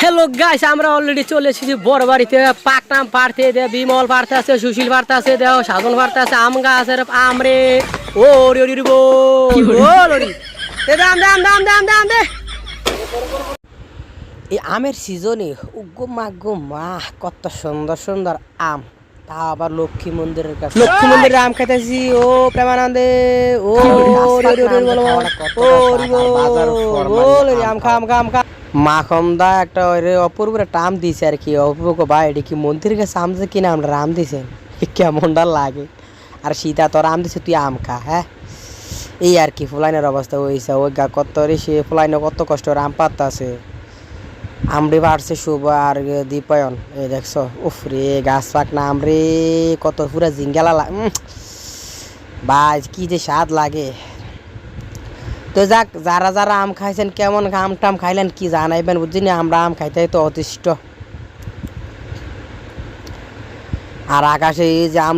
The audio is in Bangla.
হ্যালো গাইস আমরা অলরেডি চলে এসেছি বড় বাড়িতে পাকনাম পারতে দে বিমল পারতে আছে সুশীল পারতে আছে দেও সাধন পারতে আছে আম গাছ আমরে ও রি রি বো। ও লরি দে দাম দাম দাম দাম দাম দে এই আমের সিজনে উগ্গো মাগ্গো মা কত সুন্দর সুন্দর আম। তা আবার লক্ষ্মী মন্দিরের কাছে। লক্ষ্মী মন্দিরে আম খাইতেছি। ও প্রেমানন্দে। ও রে রে রে বলো ও রে বল রে আম খা আম খা আম খা মাখন দা একটা অপূর্ব একটা আম দিছে আর কি। অপূর্ব ভাই এটা কি মন্দিরের কাছে আম যে কিনা আমরা আম দিছেন? কেমনটা লাগে। আর সীতা তোর আম দিছে তুই আম খা হ্যাঁ? এই আর কি ফুলাইনের অবস্থা হয়েছে ওই গা কত রে সে ফুলাইনে কত কষ্ট ওর আম পাত্তা আছে। আমরে বাড়ছে শুভ আর দীপায়ন, এই দেখছ? উফ রে, গাছ পাক না আমরে, কত পুরা জিঙ্গালা ভাই কি যে স্বাদ লাগে। তো যাক, যারা যারা আম খাইছেন, কেমন আম টাম খাইলেন কি জানাইবেন বুঝছি না আমরা আম খাইতে তো অতিষ্ঠ। আর আকাশে এই যে আম